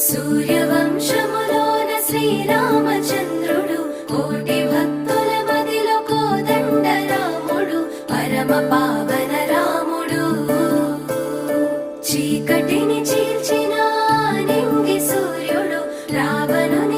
సూర్యవంశములోన శ్రీరామచంద్రుడు కోటి భక్తుల మదిలో కోదండ రాముడు పరమ పావన రాముడు చీకటిని చీల్చిన నింగి సూర్యుడు రావణుని